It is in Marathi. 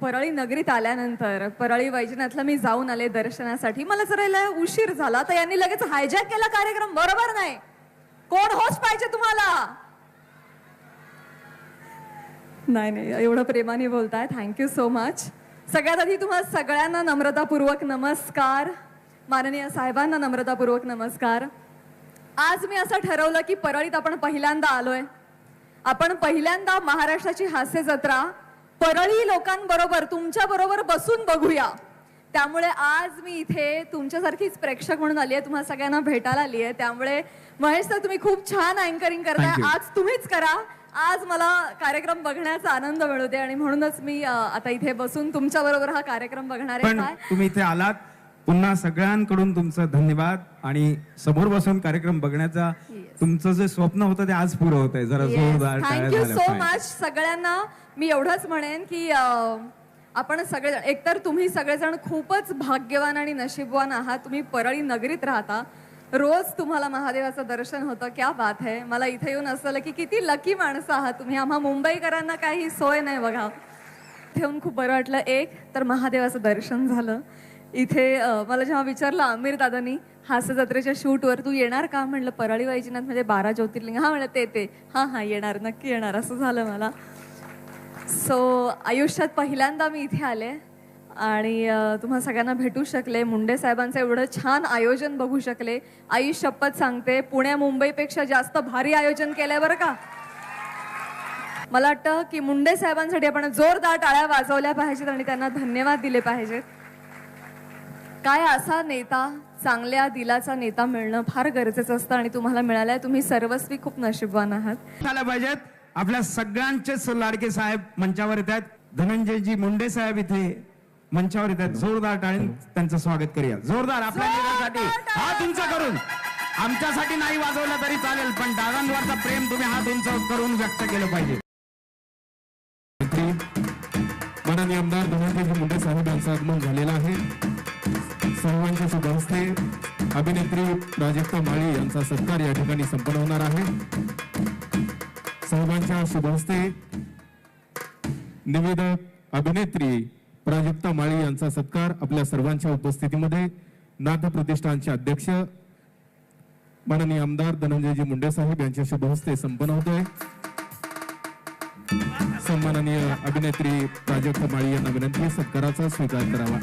परळी नगरीत आल्यानंतर परळी वैजनाथला मी जाऊन आले दर्शनासाठी. मला जरा उशीर झाला तर यांनी लगेच हायजॅक केला कार्यक्रम. बरोबर नाही. कोण होच पाहिजे तुम्हाला? नाही नाही एवढं प्रेमाने बोलताय. थँक्यू सो मच सगळ्यात आधी तुम्हाला सगळ्यांना नम्रतापूर्वक नमस्कार. माननीय साहेबांना नम्रतापूर्वक नमस्कार. आज मी असं ठरवलं की परळीत आपण पहिल्यांदा आलोय. आपण पहिल्यांदा महाराष्ट्राची हास्य जत्रा परळी लोकांबरोबर तुमच्या बरोबर बसून बघूया. त्यामुळे आज मी इथे तुमच्यासारखीच प्रेक्षक म्हणून आली आहे तुम्हाला सगळ्यांना भेटायला आली आहे त्यामुळे महेश सर तुम्ही खूप छान अँकरिंग करताय. आज तुम्हीच करा. आज मला कार्यक्रम बघण्याचा आनंद मिळू दे आणि म्हणूनच मी आता इथे बसून तुमच्या बरोबर हा कार्यक्रम बघणार आहे. तुम्ही इथे आलात. पुन्हा सगळ्यांकडून तुमचं धन्यवाद आणि समोर बसून कार्यक्रम बघण्याचा तुमचं जे स्वप्न होतं ते आज पुरं होत आहे जरा जोरदार थँक्यू सो. मच सगळ्यांना मी एवढंच म्हणेन की आपण सगळेजण एकतर तुम्ही सगळेजण खूपच भाग्यवान आणि नशीबवान आहात. तुम्ही परळी नगरीत राहता. रोज तुम्हाला महादेवाचं दर्शन होतं. क्या बात आहे मला इथे येऊन असं की किती लकी माणसं आहात तुम्ही. आम्हा मुंबईकरांना काही सोय नाही बघा. ठेवून खूप बरं वाटलं. एक तर महादेवाचं दर्शन झालं. इथे मला जेव्हा विचारलं आमिर दादानी हास्य जत्रेच्या शूटवर तू येणार का? म्हणलं परळी वैजनाथ म्हणजे बारा ज्योतिर्लिंग. हा म्हणलं ते ते. हा हा येणार नक्की येणार. असं झालं मला. सो आयुष्यात पहिल्यांदा मी इथे आले आणि तुम्हा सगळ्यांना भेटू शकले. मुंडे साहेबांचं एवढं छान आयोजन बघू शकले. आई शपथ सांगते पुण्या मुंबईपेक्षा जास्त भारी आयोजन केलंय बरं का. मला वाटतं की मुंडे साहेबांसाठी आपण जोरदार टाळ्या वाजवल्या पाहिजेत आणि त्यांना धन्यवाद दिले पाहिजेत. काय असा नेता चांगल्या दिलाचा नेता मिळणं फार गरजेचं असतं आणि तुम्हाला मिळालंय. तुम्ही सर्वस्वी खूप नशीबवान आहात. झाल्या पाहिजेत. आपल्या सगळ्यांचेच लाडके साहेब मंचावर येत आहेत. धनंजयजी मुंडे साहेब इथे मंचावर येत आहेत. जोरदार टाळी त्यांचं स्वागत करूया. जोरदार आपल्या नेत्यासाठी हा तुमचं करून. आमच्यासाठी नाही वाजवलं तरी चालेल पण दादांवरचं प्रेम तुम्ही हा तुमचं करून व्यक्त केलं पाहिजे. माननीय आमदार धनंजयजी मुंडे साहेब यांचं आगमन झालेलं आहे. सर्वांच्या शुभ अभिनेत्री प्राजक्ता माळी यांचा सत्कार या ठिकाणी संपन्न होणार आहे. साहेबांच्या शुभहस्ते निवेदक अभिनेत्री प्राजक्ता माळी यांचा सत्कार आपल्या सर्वांच्या उपस्थितीमध्ये नाथ प्रतिष्ठानचे अध्यक्ष माननीय आमदार धनंजयजी मुंडे साहेब यांच्या शुभहस्ते संपन्न संपन्न होतोय. सन्माननीय अभिनेत्री प्राजक्त माळी यांना विनंती सत्काराचा स्वीकार करावा.